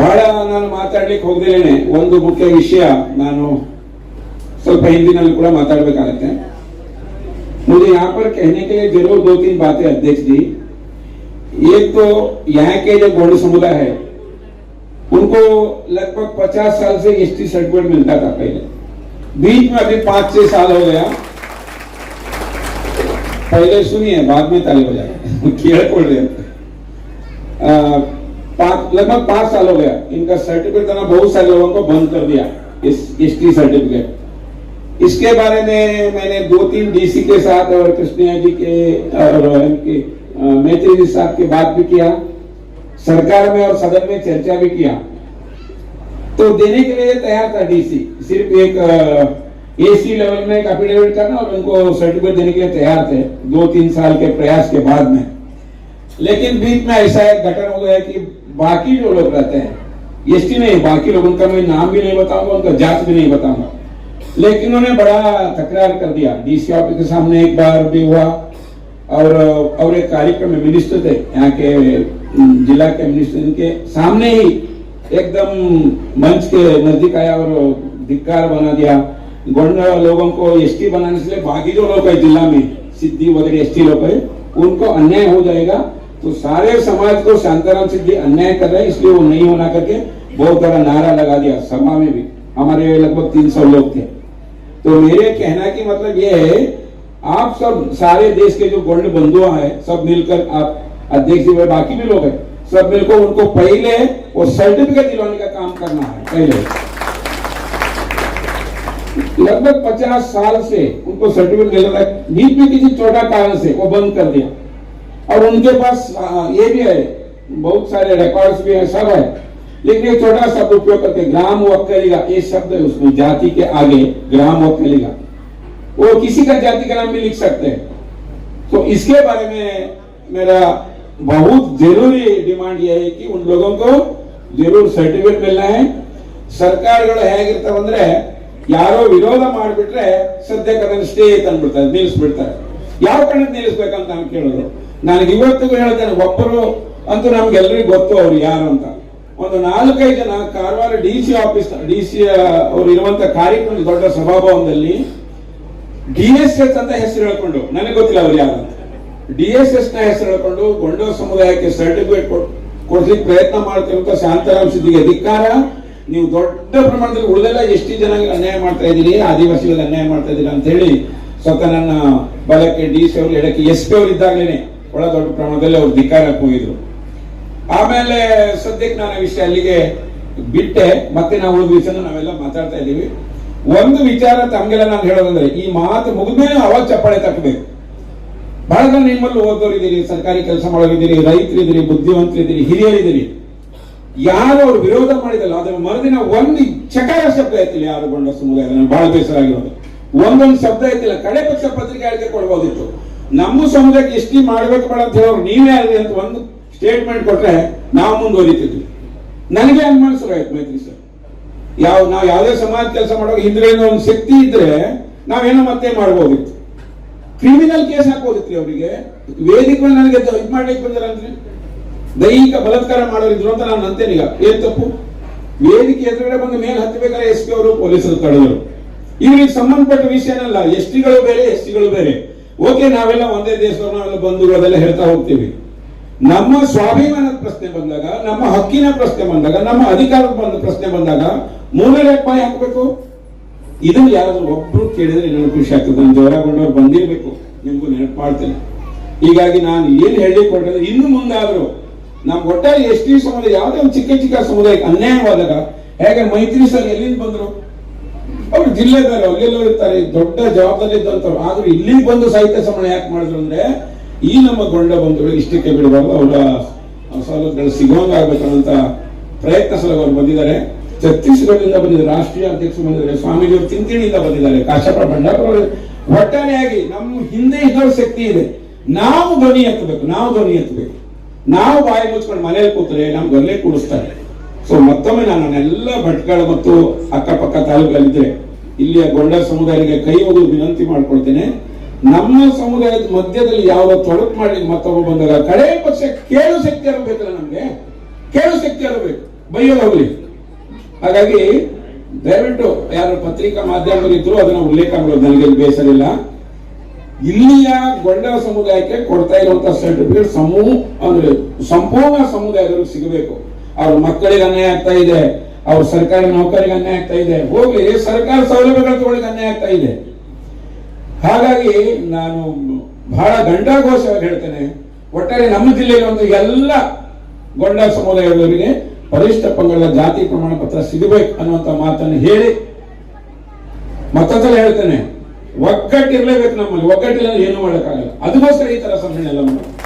ಬಹಳ ನಾನು ಮಾತಾಡ್ಲಿಕ್ಕೆ ಹೋಗ್ದೇನೆ ಒಂದು ಮುಖ್ಯ ವಿಷಯ ನಾನು ಸ್ವಲ್ಪ ಹಿಂದಿನಲ್ಲಿ ಕೂಡ ಮಾತಾಡಬೇಕಾಗತ್ತೆ मुझे यहाँ पर कहने के लिए जरूर दो तीन बातें अध्यक्ष जी एक तो यहाँ के जो गौड़ समुदाय है उनको लगभग 50 साल से एसटी सर्टिफिकेट मिलता था पहले बीच में अभी पांच छह साल हो गया पहले सुनिए बाद में ताली बजाए कीड़ा पड़ रहे हैं। आ, लगभग पाँच साल हो गया। इनका सर्टिफिकेट देना बहुत सारे लोगों को बंद कर दिया, इस एस टी सर्टिफिकेट इसके बारे में मैंने दो तीन डीसी के साथ और कृष्णिया जी के और इनके मैत्री जी साहब के बात भी किया, सरकार में और सदन में चर्चा भी किया। तो देने के लिए तैयार था डीसी सिर्फ़ एक एसी लेवल में एफिडेविट करना और उनको सर्टिफिकेट देने के लिए तैयार थे दो तीन साल के प्रयास के बाद में। लेकिन बीच में ऐसा एक घटन हो गया कि बाकी जो लोग रहते हैं एसटी नहीं, बाकी लोग, उनका मैं नाम भी नहीं बताऊँगा, उनका जात भी नहीं बताऊँगा। लेकिन उन्होंने बड़ा तकरार कर दिया। डीसी ऑफ़िस के सामने एक बार भी हुआ, और और एक कार्यक्रम में मिनिस्टर थे, यहाँ के जिला के मिनिस्टर के सामने ही एकदम मंच के नज़दीक आया और धिक्कार बना दिया। गोंड लोगों को एसटी बनाने से बाकी जो लोग है जिला में सिद्धि वगैरह एसटी लोग है, उनको अन्याय हो जाएगा। तो सारे समाज को शांताराम सिद्धि अन्याय कर रहे इसलिए वो नहीं होना करके बहुत बड़ा नारा लगा दिया। सभा में भी। हमारे लगभग तीन सौ लोग थे। तो मेरे कहना की मतलब ये है, आप सब सारे देश के जो गोल्ड बंधुआ है, सब मिलकर आप अध्यक्ष जी बाकी भी लोग हैं, सब मिलकर उनको पहले वो सर्टिफिकेट दिलवाने का काम करना है, पहले। लगभग पचास साल से उनको सर्टिफिकेट रहा है बीच में किसी छोटा कारण से वो बंद कर दिया। और उनके पास आ, ये भी है बहुत सारे रिकॉर्ड्स भी है सब है लेकिन एक छोटा शब्द उपयोग करके ग्राम वक्कलिगा ये शब्द है उसमें जाति के आगे ग्राम वक्कलिगा वो किसी का जाति का नाम भी लिख सकते हैं तो इसके बारे में मेरा बहुत जरूरी डिमांड ये है कि उन लोगों को जरूर सर्टिफिकेट मिलना है ಸರ್ಕಾರಗಳು ಹೇಗಿರ್ತಾವ ಅಂದ್ರೆ ಯಾರೋ ವಿರೋಧ ಮಾಡಿಬಿಟ್ರೆ ಸದ್ಯಕ್ಕೆ ಅದನ್ನ ಸ್ಟೇ ತಂದ್ಬಿಡ್ತಾರೆ ನಿಲ್ಲಿಸ್ಬಿಡ್ತಾರೆ ಯಾವ ಕಡೆ ನಿಲ್ಲಿಸ್ಬೇಕಂತ ನಾನು ಕೇಳೋದು ನನಗೆ ಇವತ್ತಿಗೂ ಹೇಳ್ತೇನೆ, ಒಬ್ಬರು ಅಂತೂ ನಮ್ಗೆಲ್ಲರಿಗೂ ಗೊತ್ತು ಅವ್ರು ಯಾರು ಅಂತ. ಒಂದು ನಾಲ್ಕೈದು ಜನ Karwar D C office D C ಅವ್ರು ಇರುವಂತ ಕಾರ್ಯಕ್ರಮ, ದೊಡ್ಡ ಸಭಾಭವನದಲ್ಲಿ ಡಿ ಎಸ್ ಎಸ್ ಅಂತ ಹೆಸರು ಹೇಳ್ಕೊಂಡು, ನನಗೆ ಗೊತ್ತಿಲ್ಲ ಅವ್ರು ಯಾರು. ಅಂತ ಡಿ ಎಸ್ ಎಸ್ನ ಹೆಸರು ಹೇಳ್ಕೊಂಡು ಗೊಂಡೋ ಸಮುದಾಯಕ್ಕೆ ಸರ್ಟಿಫಿಕೇಟ್ ಕೊಡ್ಲಿಕ್ಕೆ ಪ್ರಯತ್ನ ಮಾಡ್ತಿರುವಂತ ಶಾಂತಾರಾಮ್ ಸಿದ್ದಿಗೆ ಅಧಿಕಾರ ನೀವು ದೊಡ್ಡ ಪ್ರಮಾಣದಲ್ಲಿ ಉಳಿದೆಲ್ಲ ಎಷ್ಟು ಜನ ಅನ್ಯಾಯ ಮಾಡ್ತಾ ಇದ್ದೀರಿ? ಆದಿವಾಸಿಗಳಿಗೆ ಅನ್ಯಾಯ ಮಾಡ್ತಾ ಇದ್ದೀರಿ ಅಂತ ಹೇಳಿ ಸ್ವತಃ ನನ್ನ ಬಲಕ್ಕೆ ಡಿ ಸಿ ಅವರು, ಎಡಕ್ಕೆ ಎಸ್ ಪಿ ಅವರು ಇದ್ದಾಗಲೇನೆ. ಬಹಳ ದೊಡ್ಡ ಪ್ರಮಾಣದಲ್ಲಿ ಅವ್ರು ಧಿಕಾರಕ್ಕೆ ಹೋಗಿದ್ರು ಆಮೇಲೆ ಸದ್ಯಕ್ಕೆ ನಾನು ವಿಷಯ ಅಲ್ಲಿಗೆ ಬಿಟ್ಟೆ, ಮತ್ತೆ ನಾವು ಉಳಿದ ವಿಷಯ ನಾವೆಲ್ಲ ಮಾತಾಡ್ತಾ ಇದ್ದೀವಿ. ಒಂದು ವಿಚಾರ ತಮಗೆಲ್ಲ ನಾನು ಹೇಳೋದಂದ್ರೆ, ಈ ಮಾತು ಮುಗಿದ್ಮೇಲೆ ಅವಾಗ ಚಪ್ಪಾಳೆ ತಕ್ಕಬೇಕು ಬಹಳ ಜನ ನಿಮ್ಮಲ್ಲಿ ಓದೋರಿದ್ದೀರಿ, ಸರ್ಕಾರಿ ಕೆಲಸ ಮಾಡೋರಿದ್ದೀರಿ, ರೈತರಿದ್ದೀರಿ, ಬುದ್ಧಿವಂತರಿದ್ದೀರಿ, ಹಿರಿಯರಿದ್ದೀರಿ. ಯಾರು ಅವ್ರು ವಿರೋಧ ಮಾಡಿದಲ್ಲ ಅದರ ಮರುದಿನ ಒಂದು ಚಕಾರ ಶಬ್ದ ಐತಿಲ್ಲ ಯಾರು ಬಂಡ ಸಮುದಾಯ ಬಹಳ ಬೇಸರ ಆಗಿರೋದು. ಒಂದೊಂದು ಶಬ್ದ ಐತಿಲ್ಲ ಕಡೆ ಪಕ್ಷ ಪತ್ರಿಕೆ ಹೇಳಿಕೆ ಕೊಡ್ಬೋದಿತ್ತು. ನಮ್ಮ ಸಮುದಾಯಕ್ಕೆ ಎಷ್ಟು ಮಾಡ್ಬೇಕು ಬೇಡ ಅಂತ ಹೇಳೋರು ನೀವೇ ಅಲ್ಲಿ ಅಂತ ಒಂದು ಸ್ಟೇಟ್ಮೆಂಟ್ ಕೊಟ್ಟರೆ ನಾವು ಮುಂದುವರಿತಿದ್ವಿ. ನನಗೆ ಅನುಮಾನ ಶುರು ಆಯ್ತು ಮೈತ್ರಿ ಸರ್. ಯಾವ ನಾವು ಯಾವುದೇ ಸಮಾಜ ಕೆಲಸ ಮಾಡುವಾಗ ಹಿಂದಿರೋ ಒಂದು ಶಕ್ತಿ ಇದ್ರೆ ನಾವೇನೋ ಮತ್ತೆ ಮಾಡ್ಬೋದಿತ್ತು. ಕ್ರಿಮಿನಲ್ ಕೇಸ್ ಹಾಕೋದಿತ್ತು ಅವರಿಗೆ. ವೇದಿಕೆ ನನಗೆ ಇದು ಮಾಡ್ಲಿಕ್ಕೆ ಬಂದಿರಂದ್ರೆ ದೈಹಿಕ ಬಲತ್ಕಾರ ಮಾಡೋರಿದ್ರು ಅಂತ ನಾನು ಅಂತೇನೆ ಈಗ. ಏನ್ ತಪ್ಪು? ವೇದಿಕೆ ಎದುರುಗಡೆ ಬಂದು ಮೇಲೆ ಹತ್ತಬೇಕಾದ್ರೆ ಎಸ್ ಪಿ ಅವರು, ಪೊಲೀಸರು ತಡೆದರು. ಇವರಿಗೆ ಸಂಬಂಧಪಟ್ಟ ವಿಷಯನಲ್ಲ ಎಸ್ ಟಿಗಳು ಬೇರೆ, ಎಸ್ ಟಿಗಳು ಬೇರೆ. ಓಕೆ, ನಾವೆಲ್ಲ ಒಂದೇ ದೇಶದವ್ರು, ನಾವೆಲ್ಲ ಅದೆಲ್ಲ ಹೇಳ್ತಾ ಹೋಗ್ತೀವಿ. ನಮ್ಮ ಸ್ವಾಭಿಮಾನದ ಪ್ರಶ್ನೆ ಬಂದಾಗ, ನಮ್ಮ ಹಕ್ಕಿನ ಪ್ರಶ್ನೆ ಬಂದಾಗ, ನಮ್ಮ ಅಧಿಕಾರದ ಬಂದ ಪ್ರಶ್ನೆ ಬಂದಾಗ ಮೂರನೇ ಬಾಯಿ ಹಾಕಬೇಕು. ಇದನ್ನು ಯಾರಾದ್ರೂ ಒಬ್ರು ಕೇಳಿದ್ರೆ ನನಗೆ ಖುಷಿ ಆಗ್ತದೆ. ನಾನು ಬಂದಿರಬೇಕು. ನಿಮಗೂ ನೆನಪು ಮಾಡ್ತೇನೆ ಹೀಗಾಗಿ ನಾನು ಏನ್ ಹೇಳಿ ಕೊಟ್ಟರೆ ಇನ್ನು ಮುಂದಾದ್ರು ನಮ್ಮ ಒಟ್ಟಾರೆ ಎಸ್ ಟಿ ಸಮುದಾಯ ಯಾವುದೇ ಒಂದು ಚಿಕ್ಕ ಚಿಕ್ಕ ಸಮುದಾಯಕ್ಕೆ ಅನ್ಯಾಯವಾದಾಗ ಹೇಗೆ ಮೈತ್ರಿ ಸರ್ ಎಲ್ಲಿಂದ ಬಂದ್ರು? ಅವ್ರು ಜಿಲ್ಲೆದಲ್ಲ ಅಲ್ಲೆಲ್ಲೋ ಇರ್ತಾರೆ ದೊಡ್ಡ ಜವಾಬ್ದಾರಿ ಇದ್ದಂಥವ್ರು. ಆದ್ರೂ ಇಲ್ಲಿ ಬಂದು ಸಾಹಿತ್ಯ ಸಮ್ಮೇಳನ ಯಾಕೆ ಮಾಡಿದ್ರು ಅಂದ್ರೆ, ಈ ನಮ್ಮ ಗೊಂಡ ಬಂಧುಗಳು ಇಷ್ಟಕ್ಕೆ ಬಿಡಬಾರ್ದು ಅವರ ಸಿಗುವಂಗ ಆಗ್ಬೇಕನ್ನಂತ ಪ್ರಯತ್ನ ಸಲಹ ಅವ್ರು ಬಂದಿದ್ದಾರೆ. ಛತ್ತೀಸ್ಗಢದಿಂದ ಬಂದಿದ್ದಾರೆ ರಾಷ್ಟ್ರೀಯ ಅಧ್ಯಕ್ಷರು ಬಂದಿದ್ದಾರೆ, ಸ್ವಾಮೀಜಿಯವರು ತಿಂತಿಣಿಯಿಂದ ಬಂದಿದ್ದಾರೆ. ಕಾಶಪ್ಪ ಭಂಡಾರ ಅವರು ಒಟ್ಟಾರೆಯಾಗಿ ನಮ್ಮ ಹಿಂದೆ ಇದ್ದವ್ರ ಶಕ್ತಿ ಇದೆ. ನಾವು ಧ್ವನಿ ಎತ್ತಬೇಕು, ನಾವು ಧ್ವನಿ ಎತ್ತಬೇಕು. ನಾವು ಬಾಯಿ ಮುಚ್ಕೊಂಡು ಮನೇಲಿ ಕೂತ್ರೆ ನಮ್ಗೆ ಅಲ್ಲೇ ಕೂಡಿಸ್ತಾರೆ. ಸೊ ಮತ್ತೊಮ್ಮೆ ನಾನು ಎಲ್ಲ ಭಟ್ಕಳ ಮತ್ತು ಅಕ್ಕಪಕ್ಕ ತಾಲೂಕಲ್ಲಿದ್ದರೆ ಇಲ್ಲಿಯ ಗೊಂಡ ಸಮುದಾಯಕ್ಕೆ ಕೈ ಮುಗಿದು ವಿನಂತಿ ಮಾಡ್ಕೊಳ್ತೇನೆ. ನಮ್ಮ ಸಮುದಾಯದ ಮಧ್ಯದಲ್ಲಿ ಯಾವ ತೊಡಕು ಮಾಡಿ ಮತ್ತೊಬ್ಬ ಬಂದಾಗ, ಕಡೆ ಪಕ್ಷ ಕೇಳು ಶಕ್ತಿ ಇರಬೇಕಲ್ಲ ನಮ್ಗೆ? ಕೇಳು ಶಕ್ತಿ ಇರಬೇಕು. ಬೈಯೋದಾಗ್ಲಿ ಹಾಗಾಗಿ ದಯವಿಟ್ಟು ಯಾರು ಪತ್ರಿಕಾ ಮಾಧ್ಯಮದಲ್ಲಿದ್ರು ಅದನ್ನ ಉಲ್ಲೇಖ ಮಾಡೋದು ನನಗೆ ಬೇಸರಿಲ್ಲ. ಬೇಸರ ಇಲ್ಲ ಇಲ್ಲಿಯ ಗೊಂಡ ಸಮುದಾಯಕ್ಕೆ ಕೊಡ್ತಾ ಇರುವಂತಹ ಸರ್ಟಿಫಿಕೇಟ್ ಸಮೂಹ ಅಂದ್ರೆ ಸಂಪೂರ್ಣ ಸಮುದಾಯದವ್ರಿಗೆ ಸಿಗಬೇಕು. ಅವ್ರ ಮಕ್ಕಳಿಗೆ ಅನ್ಯಾಯ ಆಗ್ತಾ ಇದೆ, ಅವ್ರ ಸರ್ಕಾರಿ ನೌಕರಿಗೆ ಅನ್ಯಾಯ ಆಗ್ತಾ ಇದೆ. ಹೋಗ್ಲಿ ಸರ್ಕಾರ ಸೌಲಭ್ಯಗಳು ತಗೊಳ್ಳಿಕ್ಕೆ ಅನ್ಯಾಯ ಆಗ್ತಾ ಇದೆ. ಹಾಗಾಗಿ ನಾನು ಬಹಳ ಗಂಡಾಘೋಷವಾಗಿ ಹೇಳ್ತೇನೆ, ಒಟ್ಟಾರೆ ನಮ್ಮ ಜಿಲ್ಲೆಯಲ್ಲಿ ಎಲ್ಲ ಗೊಂಡ ಸಮುದಾಯದವರಿಗೆ ಪರಿಷ್ಠ ಪಂಗಡದ ಜಾತಿ ಪ್ರಮಾಣ ಪತ್ರ ಸಿಗಬೇಕು ಅನ್ನುವಂತ ಮಾತನ್ನು ಹೇಳಿ ಮತ್ತೊಂದ್ಸಲ ಹೇಳ್ತೇನೆ, ಒಗ್ಗಟ್ಟಿರ್ಲೇಬೇಕು ನಮ್ಮಲ್ಲಿ. ಒಗ್ಗಟ್ಟಿಲ್ಲ ಏನು ಮಾಡೋಕ್ಕಾಗಲ್ಲ. ಅದಕ್ಕೋಸ್ಕರ ಈ ತರ ಸಮ್ಮೇಳನ ಎಲ್ಲ ಮಾಡೋದು